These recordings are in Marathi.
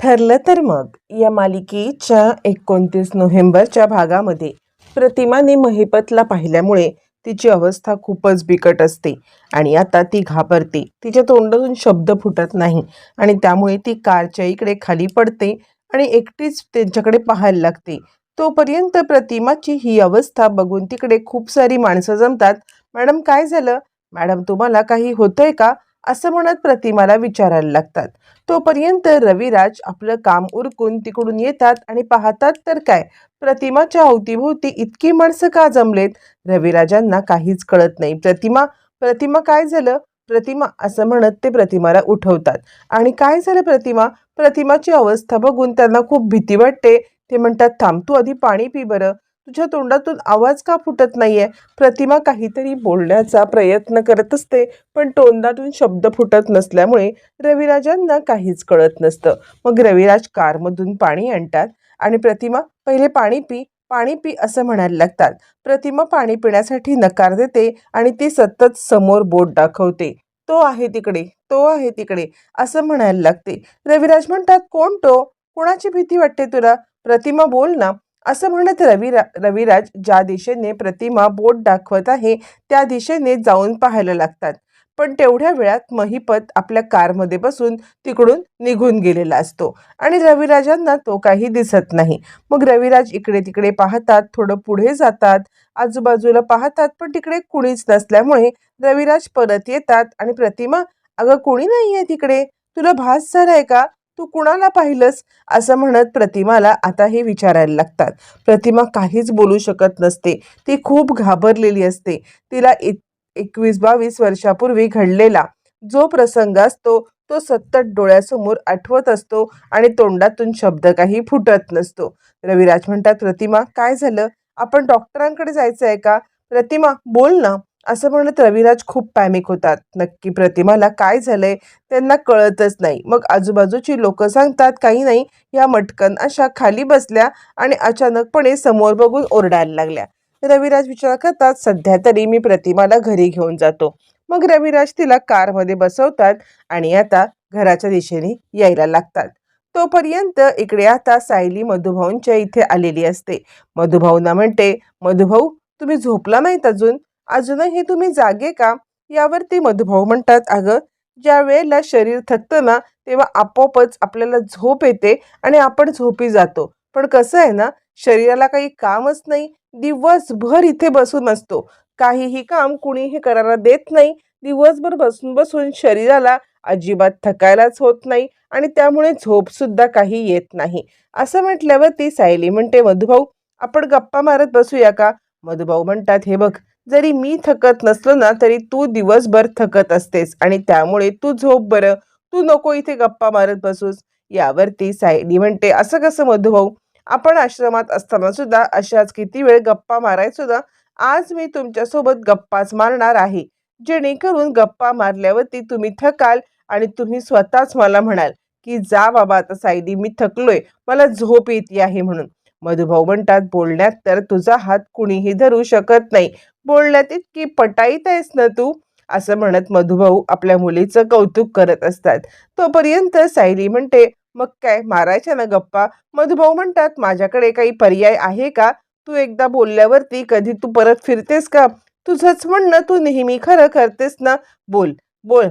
ठरलं तर मग. या मालिकेच्या एकोणतीस नोव्हेंबरच्या भागामध्ये प्रतिमाने महिपतला पाहिल्यामुळे तिची अवस्था खूपच बिकट असते आणि आता ती घाबरते. तिच्या तोंडातून शब्द फुटत नाही आणि त्यामुळे ती कारच्या इकडे खाली पडते आणि एकटीच त्यांच्याकडे पाहायला लागते. तोपर्यंत प्रतिमाची ही अवस्था बघून तिकडे खूप सारी माणसं जमतात. मॅडम काय झालं? मॅडम तुम्हाला काही होतंय का? असं म्हणत प्रतिमाला विचारायला लागतात. तोपर्यंत रविराज आपलं काम उरकून तिकडून येतात आणि पाहतात तर काय? प्रतिमाच्या अवतीभोवती इतकी माणसं का जमलेत? रविराजांना काहीच कळत नाही. प्रतिमा प्रतिमा काय झालं? प्रतिमा असं म्हणत ते प्रतिमाला उठवतात. आणि काय झालं प्रतिमा? प्रतिमाची अवस्था बघून त्यांना खूप भीती वाटते. ते म्हणतात थांब तू आधी पाणी पी बरं. तुझ्या तोंडातून आवाज का फुटत नाहीये? प्रतिमा काहीतरी बोलण्याचा प्रयत्न करत असते पण तोंडातून शब्द फुटत नसल्यामुळे रविराजांना काहीच कळत नसतं. मग रविराज कारमधून पाणी आणतात आणि प्रतिमा पहिले पाणी पी पाणी पी असं म्हणायला लागतात. प्रतिमा पाणी पिण्यासाठी नकार देते आणि ती सतत समोर बोट दाखवते. तो आहे तिकडे तो आहे तिकडे असं म्हणायला लागते. रविराज म्हणतात कोण तो? कोणाची भीती वाटते तुला? प्रतिमा बोल ना. असं म्हणत रविरा रविराज ज्या दिशेने प्रतिमा बोट दाखवत आहे त्या दिशेने जाऊन पाहायला लागतात. पण तेवढ्या वेळात महिपत आपल्या कारमध्ये बसून तिकडून निघून गेलेला असतो आणि रविराजांना तो काही दिसत नाही. मग रविराज इकडे तिकडे पाहतात थोडं पुढे जातात आजूबाजूला पाहतात पण तिकडे कुणीच नसल्यामुळे रविराज परत येतात आणि प्रतिमा अगं कुणी नाही आहे तिकडे? तुला भास झालाय का? तू कुणाला पाहिलंस? असं म्हणत प्रतिमाला आता हे विचारायला लागतात. प्रतिमा काहीच बोलू शकत नसते. ती खूप घाबरलेली असते. तिला इत एकवीस बावीस वर्षापूर्वी घडलेला जो प्रसंग असतो तो सतत डोळ्यासमोर आठवत असतो आणि तोंडातून शब्द काही फुटत नसतो. रविराज म्हणतात प्रतिमा काय झालं? आपण डॉक्टरांकडे जायचं आहे का? प्रतिमा बोल ना. असं म्हणत रविराज खूप पॅनिक होतात. नक्की प्रतिमाला काय झालंय त्यांना कळतच नाही. मग आजूबाजूची लोक सांगतात काही नाही या मटकन अशा खाली बसल्या आणि अचानकपणे समोर बघून ओरडायला लागल्या. रविराज विचार करतात सध्या तरी मी प्रतिमाला घरी घेऊन जातो. मग रविराज तिला कारमध्ये बसवतात आणि आता घराच्या दिशेने यायला लागतात. तोपर्यंत इकडे आता सायली मधुभाऊंच्या इथे आलेली असते. मधुभाऊंना म्हणते मधुभाऊ तुम्ही झोपला नाहीत अजून? अजूनही तुम्ही जागे का? यावरती मधुभाऊ म्हणतात अगं ज्या वेळेला शरीर थकतं ना तेव्हा आपोआपच आपल्याला झोप येते आणि आपण झोपी जातो. पण कसं आहे ना शरीराला काही कामच नाही. दिवसभर इथे बसून असतो. काहीही काम कुणीही करायला देत नाही. दिवसभर बसून बसून शरीराला अजिबात थकायलाच होत नाही आणि त्यामुळे झोप सुद्धा काही येत नाही. असं म्हटल्यावर ती सायली म्हणते मधुभाऊ आपण गप्पा मारत बसूया का? मधुभाऊ म्हणतात हे बघ जरी मी थकत नसलो ना तरी तू दिवसभर थकत असतेस आणि त्यामुळे तू झोप बरं. तू नको इथे गप्पा मारत बसूस. यावरती सायली म्हणते असं कसं मधुभाऊ आपण आश्रमात असताना सुद्धा अशाच किती वेळ गप्पा मारायचो ना? आज मी तुमच्यासोबत गप्पाच मारणार आहे. जेणेकरून गप्पा मारल्यावरती तुम्ही थकाल आणि तुम्ही स्वतःच मला म्हणाल की जा बाबा आता सायली मी थकलोय. मला झोप येते आहे म्हणून. मधुभाऊ म्हणतात बोलण्यात तर तुझा हात कुणीही धरू शकत नाही. बोलण्यात इतकी पटाईत आहेस ना तू? असं म्हणत मधुभाऊ आपल्या मुलीचं कौतुक करत असतात. तोपर्यंत सायली म्हणते मग काय मारायच्या ना गप्पा? मधुभाऊ म्हणतात माझ्याकडे काही पर्याय आहे का? तू एकदा बोलल्यावरती कधी तू परत फिरतेस का? तुझंच म्हणणं तू नेहमी खरं करतेस ना? बोल बोल.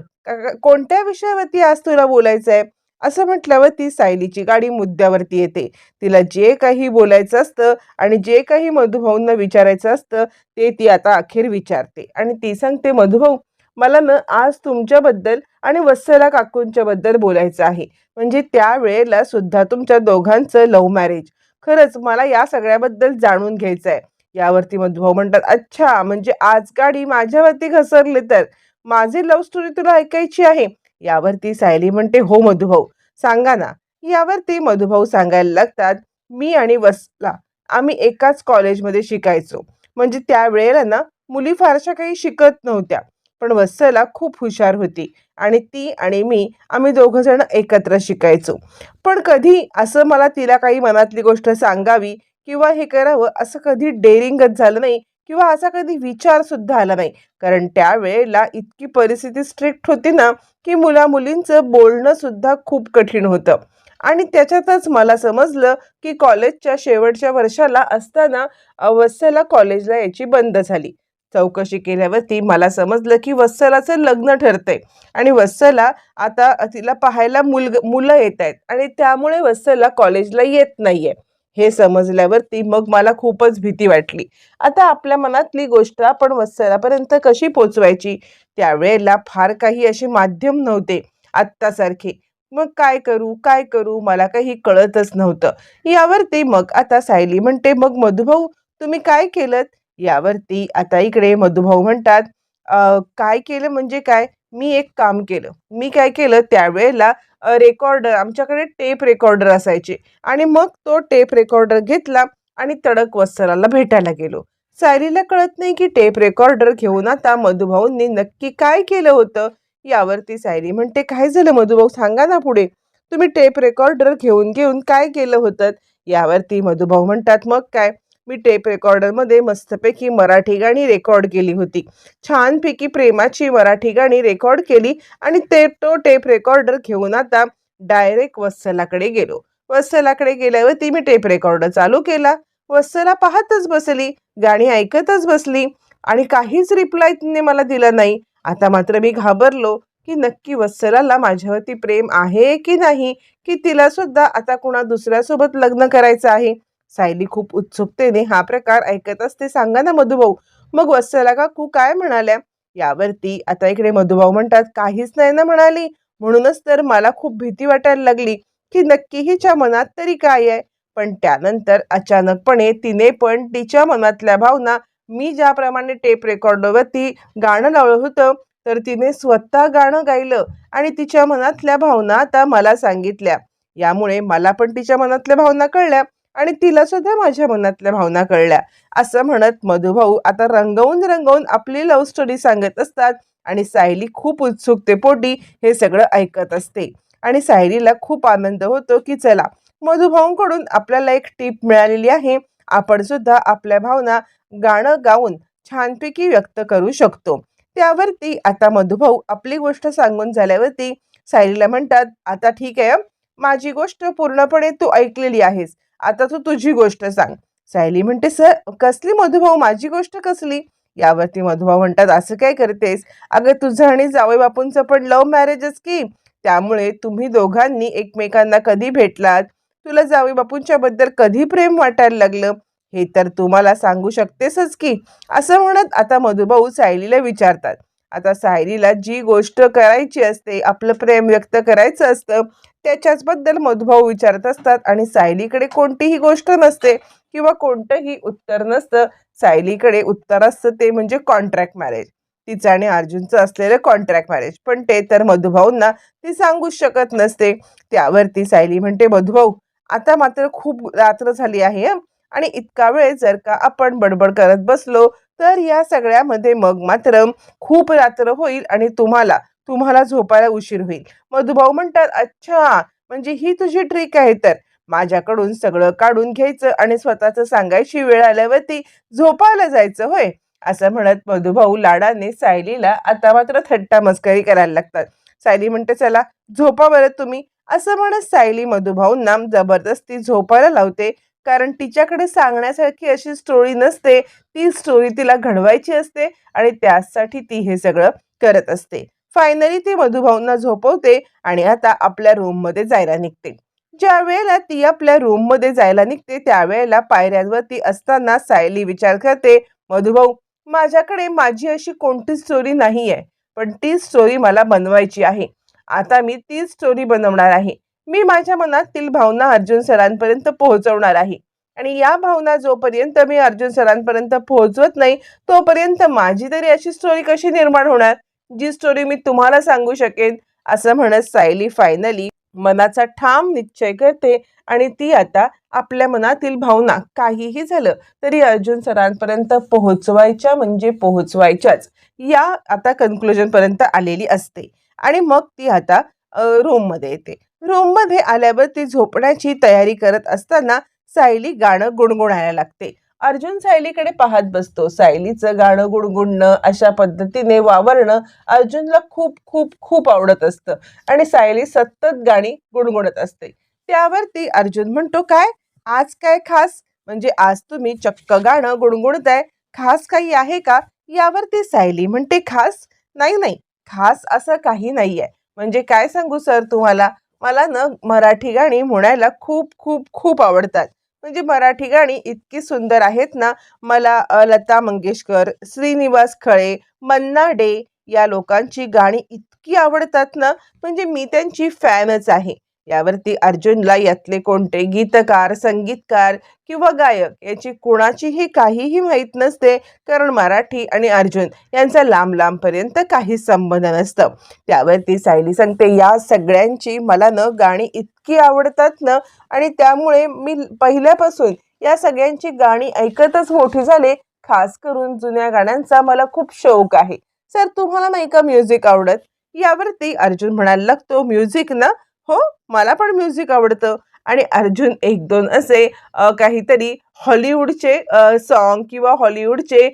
कोणत्या विषयावरती आज तुला बोलायचं आहे असं म्हटल्यावर ती सायलीची गाडी मुद्द्यावरती येते. तिला जे काही बोलायचं असतं आणि जे काही मधुभाऊंना विचारायचं असतं ते ती आता अखेर विचारते. आणि ती सांगते मधुभाऊ मला ना आज तुमच्याबद्दल आणि वत्सला काकूंच्याबद्दल बोलायचं आहे. म्हणजे त्या वेळेला सुद्धा तुमच्या दोघांचं लव्ह मॅरेज खरंच मला या सगळ्याबद्दल जाणून घ्यायचं आहे यावरती मधुभाऊ म्हणतात अच्छा म्हणजे आज गाडी माझ्यावरती घसरली तर माझी लव्ह स्टोरी तुला ऐकायची आहे? यावरती सायली म्हणते हो मधुभाऊ सांगा ना. यावरती मधुभाऊ सांगायला लागतात मी आणि वसला. आम्ही एकाच कॉलेजमध्ये शिकायचो. म्हणजे त्यावेळेला ना मुली फारशा काही शिकत नव्हत्या. पण वत्सला खूप हुशार होती आणि ती आणि मी आम्ही दोघं जण एकत्र शिकायचो. पण कधी असं मला तिला काही मनातली गोष्ट सांगावी किंवा हे करावं असं कधी डेअरिंगच झालं नाही. किंवा असा कधी विचार सुद्धा आला नाही. कारण त्यावेळेला इतकी परिस्थिती स्ट्रिक्ट होती ना की मुला मुलींचं बोलणं सुद्धा खूप कठीण होतं. आणि त्याच्यातच मला समजलं की कॉलेजच्या शेवटच्या वर्षाला असताना अ, वत्सला कॉलेजला यायची बंद झाली. चौकशी केल्यावरती मला समजलं की वत्सलाचं लग्न ठरतंय. आणि वत्सला आता तिला पाहायला मुलग मुलं येत आहेत आणि त्यामुळे वत्सला कॉलेजला येत नाही आहे हे समजल्यावरती मग मला खूपच भीती वाटली. आता आपल्या मनातली गोष्ट आपण वत्सरापर्यंत कशी पोचवायची? त्यावेळेला फार काही असे माध्यम नव्हते आत्तासारखे. मग काय करू? काय करू? मला काही कळतच नव्हतं. यावरती मग आता सायली म्हणते मग मधुभाऊ तुम्ही काय केलं यावरती आता इकडे मधुभाऊ म्हणतात काय केलं म्हणजे काय? मी एक काम केलं. मी काय केलं त्यावेळेला रेकॉर्डर आमच्याकडे टेप रेकॉर्डर असायचे. आणि मग तो टेप रेकॉर्डर घेतला आणि तडक वत्सलाला भेटायला गेलो. सायलीला कळत नाही की टेप रेकॉर्डर घेऊन आता मधुभाऊंनी नक्की काय केलं होतं? यावरती सायली म्हणते काय झालं मधुभाऊ? सांगा ना पुढे. तुम्ही टेप रेकॉर्डर घेऊन घेऊन काय केलं होतं? यावरती मधुभाऊ म्हणतात मग काय? मी टेप रेकॉर्डरमध्ये मस्तपैकी मराठी गाणी रेकॉर्ड केली होती. छानपैकी प्रेमाची मराठी गाणी रेकॉर्ड केली आणि ते तो टेप रेकॉर्डर घेऊन आता डायरेक्ट वत्सलाकडे गेलो. वत्सलाकडे गेल्यावरती मी टेप रेकॉर्डर चालू केला. वत्सला पाहतच बसली गाणी ऐकतच बसली आणि काहीच रिप्लाय तिने मला दिला नाही. आता मात्र मी घाबरलो की नक्की वत्सलाला माझ्यावरती प्रेम आहे की नाही की तिला सुद्धा आता कुणा दुसऱ्यासोबत लग्न करायचं आहे? सायली खूप उत्सुकतेने हा प्रकार ऐकत असते सांगा ना मधुभाऊ. मग वत्सला काकू काय म्हणाल्या? यावरती आता इकडे मधुभाऊ म्हणतात काहीच नाही ना म्हणाली. म्हणूनच तर मला खूप भीती वाटायला लागली की नक्की हिच्या मनात तरी काय आहे? पण त्यानंतर अचानकपणे तिने पण तिच्या मनातल्या भावना मी ज्याप्रमाणे टेप रेकॉर्डवरती गाणं लावलं होतं तर तिने स्वतः गाणं गायलं आणि तिच्या मनातल्या भावना आता मला सांगितल्या. यामुळे मला पण तिच्या मनातल्या भावना कळल्या. आणि तिला सुद्धा माझ्या मनातल्या भावना कळल्या. असं म्हणत मधुभाऊ आता रंगवून रंगवून आपली लव्ह स्टोरी सांगत असतात आणि सायली खूप उत्सुकतेपोटी हे सगळं ऐकत असते. आणि सायलीला खूप आनंद होतो की चला मधुभाऊंकडून आपल्याला एक टीप मिळालेली आहे. आपण सुद्धा आपल्या भावना गाणं गाऊन छानपैकी व्यक्त करू शकतो. त्यावरती आता मधुभाऊ आपली गोष्ट सांगून झाल्यावरती सायलीला म्हणतात आता ठीक आहे माझी गोष्ट पूर्णपणे तू ऐकलेली आहेस. आता तू तुझी गोष्ट सांग. सायली म्हणते सर कसली मधुभाऊ? माझी गोष्ट कसली? यावरती मधुभाऊ म्हणतात असं काय करतेस? अगं तुझं आणि जावई बापूंचं पण लव्ह मॅरेजच की? त्यामुळे तुम्ही दोघांनी एकमेकांना कधी भेटलात? तुला जावई बापूंच्या बद्दल कधी प्रेम वाटायला लागलं? हे तर तू मला सांगू शकतेसच की. असं म्हणत आता मधुभाऊ सायलीला विचारतात. आता सायलीला जी गोष्ट करायची असते आपलं प्रेम व्यक्त करायचं असतं त्याच्याचबद्दल मधुभाऊ विचारत असतात. आणि सायलीकडे कोणतीही गोष्ट नसते किंवा कोणतंही उत्तर नसतं. सायलीकडे उत्तर असतं ते म्हणजे कॉन्ट्रॅक्ट मॅरेज तिचं आणि अर्जुनचं असलेलं कॉन्ट्रॅक्ट मॅरेज पण ते तर मधुभाऊंना ती सांगूच शकत नसते. त्यावरती सायली म्हणते मधुभाऊ आता मात्र खूप रात्र झाली आहे आणि इतका वेळ जर का आपण बडबड करत बसलो तर या सगळ्यामध्ये मग मात्र खूप रात्र होईल आणि तुम्हाला तुम्हाला झोपायला उशीर होईल. मधुभाऊ म्हणतात अच्छा म्हणजे ही तुझी ट्रिक आहे तर. माझ्याकडून सगळं काढून घ्यायचं आणि स्वतःचं सांगायची वेळ आल्यावरती झोपायला जायचं होय? असं म्हणत मधुभाऊ लाडाने सायलीला आता मात्र थट्टा मस्करी करायला लागतात. सायली म्हणते चला झोपा बरं तुम्ही. असं म्हणत सायली मधुभाऊंना जबरदस्ती झोपायला लावते. कारण तिच्याकडे सांगण्यासारखी अशी स्टोरी नसते. ती स्टोरी तिला घडवायची असते आणि त्यासाठी ती हे सगळं करत असते. फायनली ती मधुभाऊंना झोपवते आणि आता आपल्या रूममध्ये जायला निघते. ज्या वेळेला ती आपल्या रूममध्ये जायला निघते त्यावेळेला पायऱ्यांवरती असताना सायली विचार करते मधुभाऊ माझ्याकडे माझी अशी कोणती स्टोरी नाही आहे पण ती स्टोरी मला बनवायची आहे. आता मी ती स्टोरी बनवणार आहे. मी माझ्या मनातील भावना अर्जुन सरांपर्यंत पोहोचवणार आहे. आणि या भावना जोपर्यंत मी अर्जुन सरांपर्यंत पोहोचवत नाही तोपर्यंत माझी तरी अशी स्टोरी कशी निर्माण होणार? जी स्टोरी मी तुम्हाला सांगू शकेन असं म्हणत सायली फायनली मनाचा ठाम निश्चय करते आणि ती आता आपल्या मनातील भावना काहीही झालं तरी अर्जुन सरांपर्यंत पोहोचवायच्या म्हणजे पोहोचवायच्याच या आता कन्क्लुजनपर्यंत आलेली असते. आणि मग ती आता रूममध्ये येते. रूममध्ये आल्यावर ती झोपण्याची तयारी करत असताना सायली गाणं गुणगुणायला लागते. अर्जुन सायलीकडे पाहत बसतो. सायलीचं गाणं गुणगुणणं अशा पद्धतीने वावरणं अर्जुनला खूप खूप खूप आवडत असतं. आणि सायली सतत गाणी गुणगुणत असते. त्यावरती अर्जुन म्हणतो काय? आज काय खास? म्हणजे आज तुम्ही चक्क गाणं गुणगुणताय. खास काही आहे का? यावरती सायली म्हणते खास? नाही नाही. खास असं काही नाही आहे म्हणजे काय सांगू सर तुम्हाला? मला ना मराठी गाणी म्हणायला खूप खूप खूप आवडतात. म्हणजे मराठी गाणी इतकी सुंदर आहेत ना मला लता मंगेशकर श्रीनिवास खळे मन्ना डे या लोकांची गाणी इतकी आवडतात ना म्हणजे मी त्यांची फॅनच आहे. यावरती अर्जुनला यातले कोणते गीतकार संगीतकार किंवा गायक याची कुणाचीही काहीही माहीत नसते कारण मराठी आणि अर्जुन यांचा लांब लांबपर्यंत काही संबंध नसतं. त्यावरती सायली सांगते या सगळ्यांची मला न गाणी इतकी आवडतात ना आणि त्यामुळे मी पहिल्यापासून या सगळ्यांची गाणी ऐकतच मोठी झाले. खास करून जुन्या गाण्यांचा मला खूप शौक आहे. सर तुम्हाला नाही का म्युझिक आवडत? यावरती अर्जुन म्हणायला लागतो म्युझिक ना हो मला पण म्युझिक आवडतं. आणि अर्जुन एक दोन असे काहीतरी हॉलिवूडचे सॉन्ग किंवा हॉलिवूडचे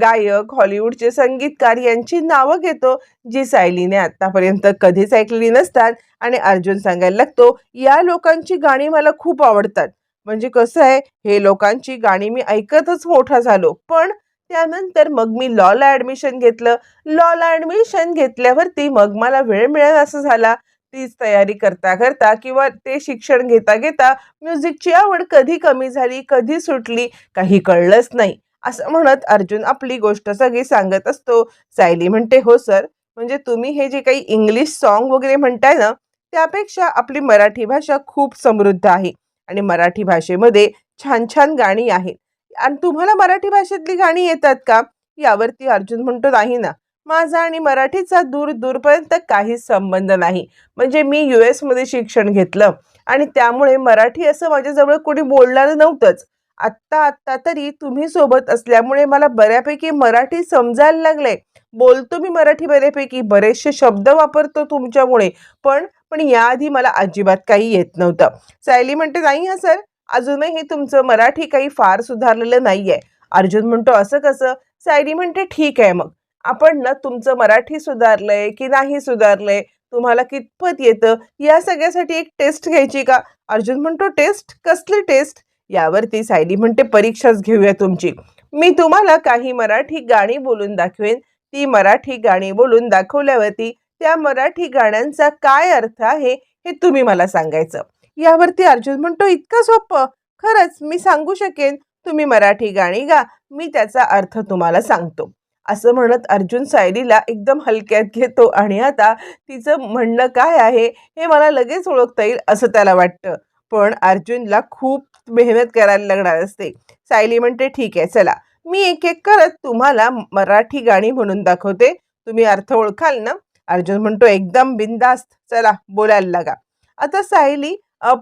गायक हॉलिवूडचे संगीतकार यांची नावं घेतो जी सायलीने आत्तापर्यंत कधीच ऐकलेली नसतात. आणि अर्जुन सांगायला लागतो या लोकांची गाणी मला खूप आवडतात. म्हणजे कसं आहे हे लोकांची गाणी मी ऐकतच मोठा झालो. पण त्यानंतर मग मी लॉला ॲडमिशन घेतलं. लॉला ॲडमिशन घेतल्यावरती मग मला वेळ मिळेल असं झाला. तीच तयारी करता करता किंवा ते शिक्षण घेता घेता म्युझिकची आवड कधी कमी झाली कधी सुटली काही कळलंच नाही. असं म्हणत अर्जुन आपली गोष्ट सगळी सांगत असतो. सायली म्हणते हो सर. म्हणजे तुम्ही हे जे काही इंग्लिश सॉन्ग वगैरे म्हणताय ना त्यापेक्षा आपली मराठी भाषा खूप समृद्ध आहे आणि मराठी भाषेमध्ये छान छान गाणी आहेत. आणि तुम्हाला मराठी भाषेतली गाणी येतात का? यावरती अर्जुन म्हणतो नाही ना. माझा आणि मराठीचा दूर दूरपर्यंत काहीच संबंध नाही. म्हणजे मी यू एसमध्ये शिक्षण घेतलं आणि त्यामुळे मराठी असं माझ्याजवळ कोणी बोलणारं नव्हतंच. आत्ता आत्ता तरी तुम्ही सोबत असल्यामुळे मला बऱ्यापैकी मराठी समजायला लागलंय. बोलतो मी मराठी बऱ्यापैकी बरेचसे शब्द वापरतो तुमच्यामुळे पण पण याआधी मला अजिबात काही येत नव्हतं. सायली म्हणते नाही हा सर अजूनही तुमचं मराठी काही फार सुधारलेलं नाही आहे अर्जुन म्हणतो असं कसं? सायली म्हणते ठीक आहे मग. आपण ना तुमचं मराठी सुधारलंय की नाही सुधारलंय तुम्हाला कितपत येतं या सगळ्यासाठी एक टेस्ट घ्यायची का? अर्जुन म्हणतो टेस्ट कसली टेस्ट यावरती सायली म्हणते परीक्षाच घेऊया तुमची. मी तुम्हाला काही मराठी गाणी बोलून दाखवेन. ती मराठी गाणी बोलून दाखवल्यावरती त्या मराठी गाण्यांचा काय अर्थ आहे हे तुम्ही मला सांगायचं. यावरती अर्जुन म्हणतो इतकं सोपं? खरंच मी सांगू शकेन. तुम्ही मराठी गाणी गा. मी त्याचा अर्थ तुम्हाला सांगतो. असं म्हणत अर्जुन सायलीला एकदम हलक्यात घेतो आणि आता तिचं म्हणणं काय आहे हे मला लगेच ओळखता येईल असं त्याला वाटतं. पण अर्जुनला खूप मेहनत करायला लागणार असते. सायली म्हणते ठीक आहे चला. मी एक एक करत तुम्हाला मराठी गाणी म्हणून दाखवते. तुम्ही अर्थ ओळखाल ना? अर्जुन म्हणतो एकदम बिंदास्त चला बोलायला लागा. आता सायली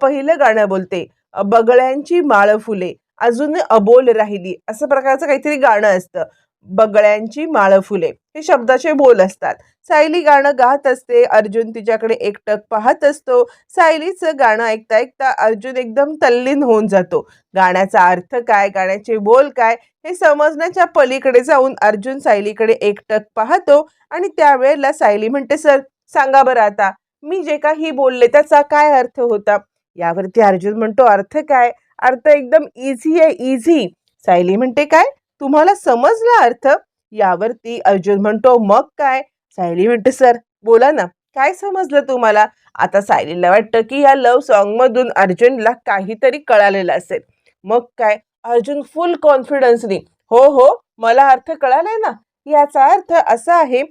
पहिलं गाणं बोलते. बगळ्यांची माळ फुले अजून अबोल राहिली. असं प्रकारचं काहीतरी गाणं असतं. बगळ्यांची माळ फुले हे शब्दाचे बोल असतात. सायली गाणं गात असते. अर्जुन तिच्याकडे एकटक पाहत असतो. सायलीचं गाणं ऐकता ऐकता अर्जुन एकदम तल्लीन होऊन जातो. गाण्याचा अर्थ काय? गाण्याचे बोल काय? हे समजण्याच्या पलीकडे जाऊन अर्जुन सायलीकडे एकटक पाहतो आणि त्यावेळेला सायली म्हणते सर सांगा बरं आता मी जे काही बोलले त्याचा काय अर्थ होता? यावरती अर्जुन म्हणतो अर्थ काय? अर्थ एकदम इझी आहे इझी सायली म्हणते काय? तुम्हाला समजला अर्थ? यावरती अर्जुन म्हणतो मग काय? सायली म्हणते सर बोला ना काय समजलं तुम्हाला? आता सायलीला वाटतं की या लव्ह सॉन्गमधून अर्जुनला काहीतरी कळालेलं असेल. मग काय? अर्जुन फुल कॉन्फिडन्सनी हो हो मला अर्थ कळालाय ना. याचा अर्थ असा आहे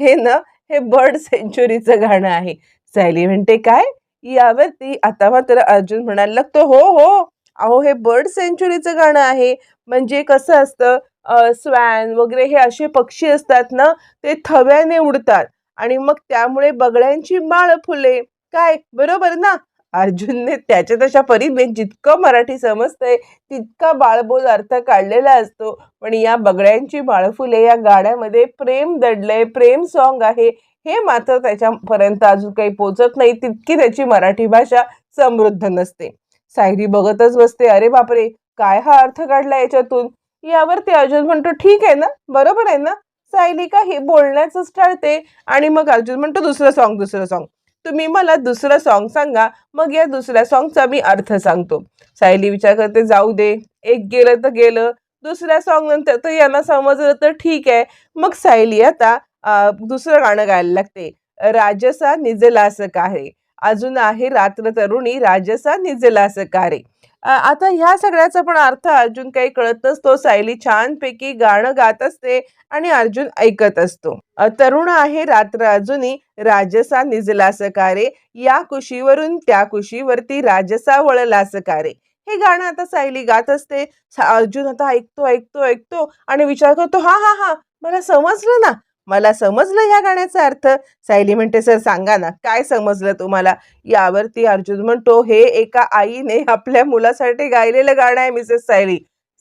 हे ना हे बर्ड सेंचुरीचं गाणं आहे. सायली म्हणते काय? यावरती आता मात्र अर्जुन म्हणायला लागतो हो हो अहो हे बर्ड सेंचुरीचं गाणं आहे. म्हणजे कसं असतं स्वॅन वगैरे हे असे पक्षी असतात ना ते थव्याने उडतात. आणि मग त्यामुळे बगड्यांची माळ फुले. काय? बरोबर ना? अर्जुनने त्याच्या तशा परीने जितकं मराठी समजतंय तितका बाळबोल अर्थ काढलेला असतो. पण या बगड्यांची माळ फुले या गाण्यामध्ये प्रेम दडलंय प्रेम सॉन्ग आहे. हे मात्र त्याच्यापर्यंत अजून काही पोचत नाही तितकी त्याची मराठी भाषा समृद्ध नसते. सायरी बघतच बसते. अरे बापरे काय हा अर्थ काढला याच्यातून? यावरती अर्जुन म्हणतो ठीक आहे ना? बरोबर आहे ना? सायली काही बोलण्याचंच टाळते आणि मग अर्जुन म्हणतो दुसरं सॉन्ग दुसरं सॉन्ग तुम्ही मला दुसरं सॉन्ग सांगा मग या दुसऱ्या सॉन्गचा मी अर्थ सांगतो. सायली विचार करते जाऊ दे एक गेलं तर गेलं दुसऱ्या सॉन्ग नंतर तर यांना समजलं तर ठीक आहे. मग सायली आता दुसरं गाणं गायला लागते. राजसा निजलास असं अजून आहे रात्र तरुणी राजसा निजला सकारे आता ह्या सगळ्याचा पण अर्थ अर्जुन काही कळत नसतो. सायली छानपैकी गाणं गात असते आणि अर्जुन ऐकत असतो. तरुण आहे रात्र अजूनही राजसा निजला सकारे या कुशीवरून त्या कुशीवरती राजसा वळला सकारे हे गाणं आता सायली गात असते. अर्जुन आता ऐकतो ऐकतो ऐकतो आणि विचार करतो हा हा हा मला समजलं ना. मला समजलं ह्या गाण्याचा अर्थ? सायली म्हणते सर सांगा ना काय समजलं तुम्हाला? यावरती अर्जुन म्हणतो हे एका आईने आपल्या मुलासाठी गायलेलं गाणं आहे मिसेस सायली.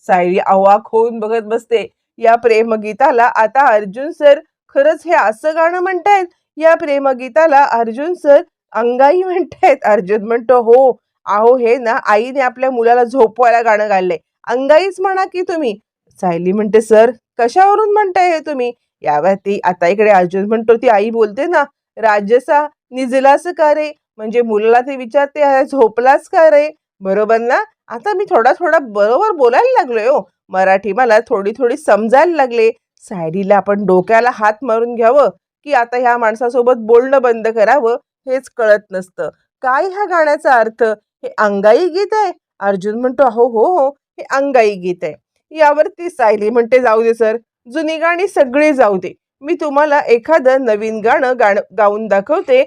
सायली अवाक होऊन बघत बसते. या प्रेमगीताला आता अर्जुन सर खरंच हे असं गाणं म्हणतायत? या प्रेमगीताला अर्जुन सर अंगाई म्हणतायत. अर्जुन म्हणतो हो अहो हे ना आईने आपल्या मुलाला झोपवायला गाणं गायलंय. अंगाईच म्हणा की तुम्ही. सायली म्हणते सर कशावरून म्हणताय हे तुम्ही? यावर ती आता इकडे अर्जुन म्हणतो ती आई बोलते ना राजसा निजलास का रे? म्हणजे मुलाला ते विचारते झोपलास का रे? बरोबर ना? आता मी थोडा थोडा बरोबर बोलायला लागलोय हो. मराठी मला थोडी थोडी समजायला लागले. सायरीला आपण डोक्याला हात मारून घ्यावं की आता ह्या माणसासोबत बोलणं बंद करावं हेच कळत नसतं. काय ह्या गाण्याचा अर्थ? हे अंगाई गीत आहे? अर्जुन म्हणतो अहो हो हो हे अंगाई गीत आहे. यावरती सायली म्हणते जाऊ दे सर. जुनी गाणी सगळी जाऊ दे. मी तुम्हाला एखादं नवीन गाणं गाणं गाऊन दाखवते.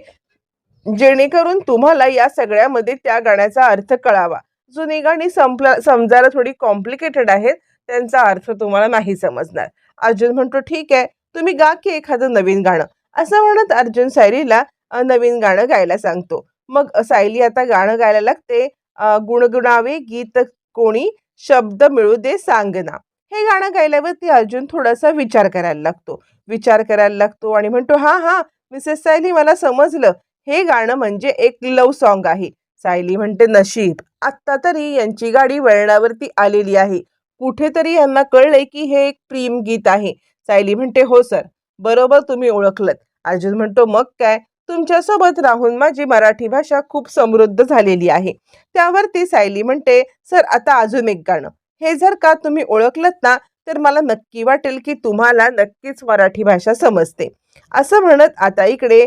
जेणेकरून तुम्हाला या सगळ्यामध्ये त्या गाण्याचा अर्थ कळावा. जुनी गाणी संपला समजायला थोडी कॉम्प्लिकेटेड आहेत. त्यांचा अर्थ तुम्हाला नाही समजणार. अर्जुन म्हणतो ठीक आहे तुम्ही गा की एखादं नवीन गाणं. असं म्हणत अर्जुन सायलीला नवीन गाणं गायला सांगतो. मग सायली आता गाणं गायला लागते. गुणगुणावे गीत कोणी? शब्द मिळू दे सांगना. हे गाणं गायल्यावरती अर्जुन थोडासा विचार करायला लागतो. विचार करायला लागतो आणि म्हणतो हा हा मिसेस सायली मला समजलं. हे गाणं म्हणजे एक लव सॉन्ग आहे. सायली म्हणते नशीब आत्ता तरी यांची गाडी वळणावरती आलेली आहे. कुठेतरी यांना कळलंय की हे एक प्रेम गीत आहे. सायली म्हणते हो सर बरोबर तुम्ही ओळखलत. अर्जुन म्हणतो मग काय? तुमच्यासोबत राहून माझी मराठी भाषा खूप समृद्ध झालेली आहे. त्यावरती सायली म्हणते सर आता अजून एक गाणं. हे जर का तुम्ही ओळखलत ना तर मला नक्की वाटेल की तुम्हाला नक्कीच मराठी भाषा समजते. असं म्हणत आता इकडे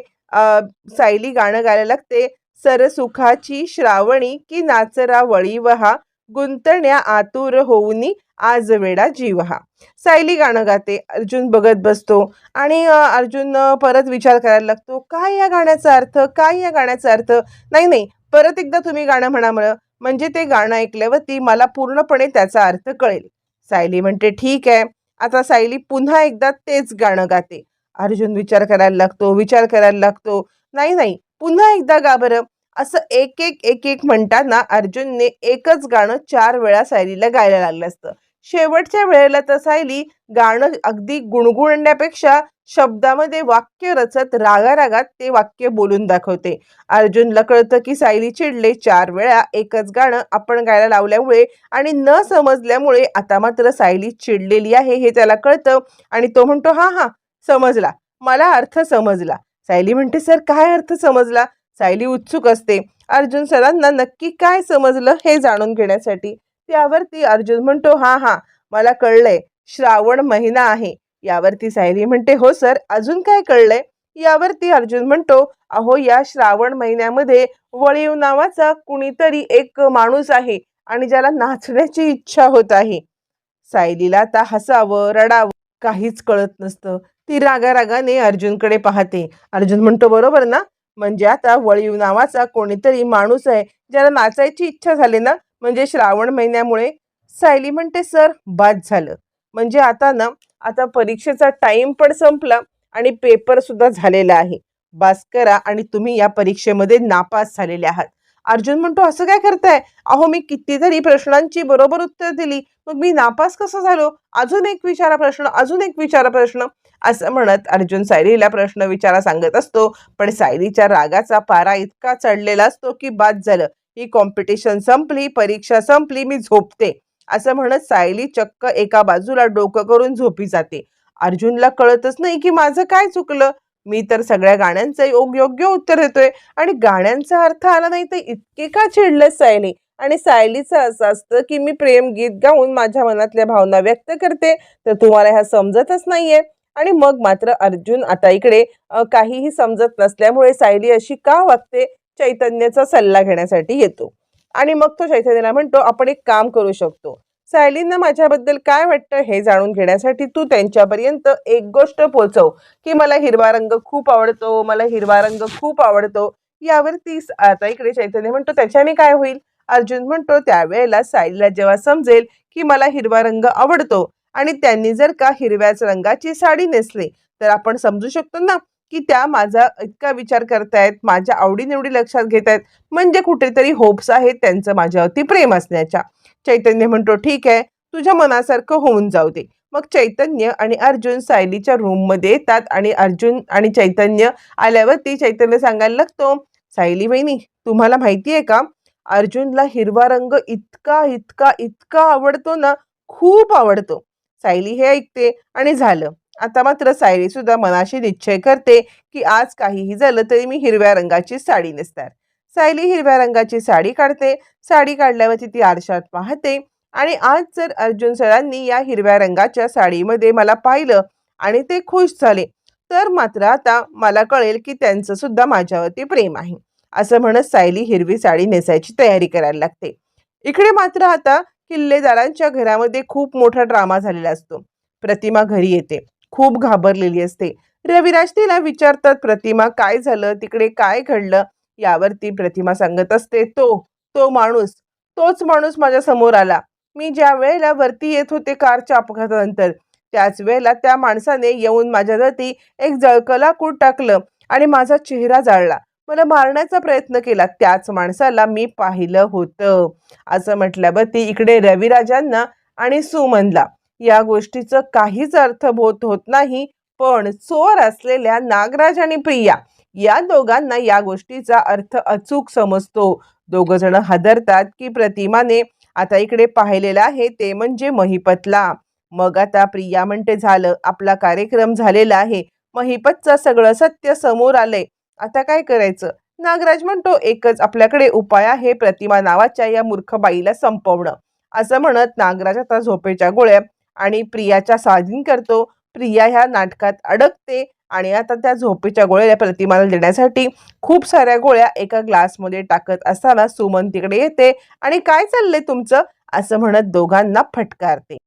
सायली गाणं गायला लागते. सरसुखाची श्रावणी की नाचरा वळी वहा गुंतण्या आतुर होऊनी आज वेडा जीवहा. सायली गाणं गाते अर्जुन बघत बसतो आणि अर्जुन परत विचार करायला लागतो काय या गाण्याचा अर्थ? काय या गाण्याचा अर्थ? नाही नाही परत एकदा तुम्ही गाणं म्हणा म्हणा म्हणजे ते गाणं ऐकल्यावरती मला पूर्णपणे त्याचा अर्थ कळेल. सायली म्हणते ठीक आहे. आता सायली पुन्हा एकदा तेच गाणं गाते. अर्जुन विचार करायला लागतो विचार करायला लागतो. नाही नाही. पुन्हा एकदा गा बरं. असं एक एक एक एक म्हणताना अर्जुनने एकच गाणं चार वेळा सायलीला गायला लागलं असतं. शेवटच्या वेळेला तर सायली गाणं अगदी गुणगुणण्यापेक्षा शब्दामध्ये वाक्य रचत रागारागात ते वाक्य बोलून दाखवते. अर्जुनला कळतं की सायली चिडले चार वेळा एकच गाणं आपण गायला लावल्यामुळे आणि न समजल्यामुळे आता मात्र सायली चिडलेली आहे हे त्याला कळतं आणि तो म्हणतो हा हा समजला मला अर्थ समजला. सायली म्हणते सर काय अर्थ समजला? सायली उत्सुक असते. अर्जुन सरांना नक्की काय समजलं हे जाणून घेण्यासाठी त्यावरती अर्जुन म्हणतो हा हा मला कळलंय श्रावण महिना आहे. यावरती सायली म्हणते हो सर अजून काय कळलंय? यावरती अर्जुन म्हणतो अहो या श्रावण महिन्यामध्ये वळीव नावाचा कुणीतरी एक माणूस आहे आणि ज्याला नाचण्याची इच्छा होत आहे. सायलीला आता हसावं रडावं काहीच कळत नसतं. ती रागारागाने अर्जुनकडे पाहते. अर्जुन म्हणतो बरोबर ना? म्हणजे आता वळीव नावाचा कोणीतरी माणूस आहे ज्याला नाचायची इच्छा झाली ना म्हणजे श्रावण महिन्यामुळे सायली म्हणते सर बाद झालं. म्हणजे आता ना आता परीक्षेचा टाइम पण संपला आणि पेपर सुद्धा झालेला आहे. बास करा आणि तुम्ही या परीक्षेमध्ये नापास झालेले आहात. अर्जुन म्हणतो असं काय करताय? अहो मी कितीतरी प्रश्नांची बरोबर उत्तर दिली. मग मी नापास कसं झालो? अजून एक विचारा प्रश्न अजून एक विचारा प्रश्न. असं म्हणत अर्जुन सायलीला प्रश्न विचारा सांगत असतो. पण सायलीच्या रागाचा पारा इतका चढलेला असतो की बाद झालं. ही कॉम्पिटिशन संपली परीक्षा संपली मी झोपते. असं म्हणत सायली चक्क एका बाजूला डोकं करून झोपी जाते. अर्जुनला कळतच नाही की माझं काय चुकलं. मी तर सगळ्या गाण्यांचं योग योग्य उत्तर देतोय आणि गाण्यांचा अर्थ आला नाही तर इतके का चिडलं सायली? आणि सायलीचं असं असतं की मी प्रेम गीत गाऊन माझ्या मनातल्या भावना व्यक्त करते तर तुम्हाला ह्या समजतच नाहीये. आणि मग मात्र अर्जुन आता इकडे काहीही समजत नसल्यामुळे सायली अशी का वागते? चैतन्याचा सल्ला घेण्यासाठी येतो. आणि मग तो चैतन्याला म्हणतो आपण एक काम करू शकतो. सायलींना माझ्याबद्दल काय वाटतं हे जाणून घेण्यासाठी तू त्यांच्यापर्यंत एक गोष्ट पोचव की मला हिरवा रंग खूप आवडतो मला हिरवा रंग खूप आवडतो. यावरती तीस आता इकडे चैतन्य म्हणतो त्याच्याने काय होईल? अर्जुन म्हणतो त्यावेळेला सायलीला जेव्हा समजेल की मला हिरवा रंग आवडतो आणि त्यांनी जर का हिरव्याच रंगाची साडी नेसली तर आपण समजू शकतो ना की त्या माझा इतका विचार करतायत माझ्या आवडीनिवडी लक्षात घेत आहेत म्हणजे कुठेतरी होप्स आहेत त्यांचं माझ्यावरती प्रेम असण्याच्या. चैतन्य म्हणतो ठीक आहे तुझ्या मनासारखं होऊन जाऊ दे. मग चैतन्य आणि अर्जुन सायलीच्या रूममध्ये येतात आणि अर्जुन आणि चैतन्य आल्यावरती चैतन्य सांगायला लागतो सायली बहिणी तुम्हाला माहिती आहे का? अर्जुनला हिरवा रंग इतका इतका इतका आवडतो ना खूप आवडतो. सायली हे ऐकते आणि झालं. आता मात्र सायरी सुद्धा मनाशी निश्चय करते की आज काहीही झालं तरी मी हिरव्या रंगाची साडी नेसणार. सायली हिरव्या रंगाची साडी काढते. साडी काढल्यावरती ती आरशात पाहते. आणि आज जर अर्जुन सरांनी या हिरव्या रंगाच्या साडीमध्ये मला पाहिलं आणि ते खुश झाले तर मात्र आता मला कळेल की त्यांचं सुद्धा माझ्यावरती प्रेम आहे असं म्हणत सायली हिरवी साडी नेसायची तयारी करायला लागते. इकडे मात्र आता किल्लेदारांच्या घरामध्ये खूप मोठा ड्रामा झालेला असतो. प्रतिमा घरी येते. खूप घाबरलेली असते. रविराज तिला विचारतात प्रतिमा काय झालं? तिकडे काय घडलं? यावरती प्रतिमा सांगत असते तो तो माणूस तोच माणूस माझ्यासमोर आला. मी ज्या वेळेला वरती येत होते कारच्या अपघातानंतर त्याच वेळेला त्या माणसाने येऊन माझ्यावरती एक जळकला लाकूड टाकलं आणि माझा चेहरा जाळला. मला मारण्याचा प्रयत्न केला. त्याच माणसाला मी पाहिलं होतं. असं म्हटल्यावरती इकडे रविराजांना आणि सुमनला या गोष्टीचं काहीच अर्थबोध होत नाही पण चोर असलेल्या नागराज आणि प्रिया या दोघांना या गोष्टीचा अर्थ अचूक समजतो. दोघ जण हादरतात की प्रतिमाने. आता इकडे पाहिलेलं आहे ते म्हणजे महिपतला. मग आता प्रिया म्हणते झालं आपला कार्यक्रम झालेला आहे. महिपतचं सगळं सत्य समोर आलंय. आता काय करायचं? नागराज म्हणतो एकच आपल्याकडे उपाय आहे प्रतिमा नावाच्या या मूर्ख बाईला संपवणं. असं म्हणत नागराज आता झोपेच्या गोळ्या आणि प्रियाच्या स्वाधीन करतो. प्रिया ह्या नाटकात अडकते आणि आता त्या झोपेच्या गोळ्या प्रतिमाला देण्यासाठी खूप साऱ्या गोळ्या एका ग्लासमध्ये टाकत असताना सुमन तिकडे येते आणि काय चाललंय तुमचं? असं म्हणत दोघांना फटकारते.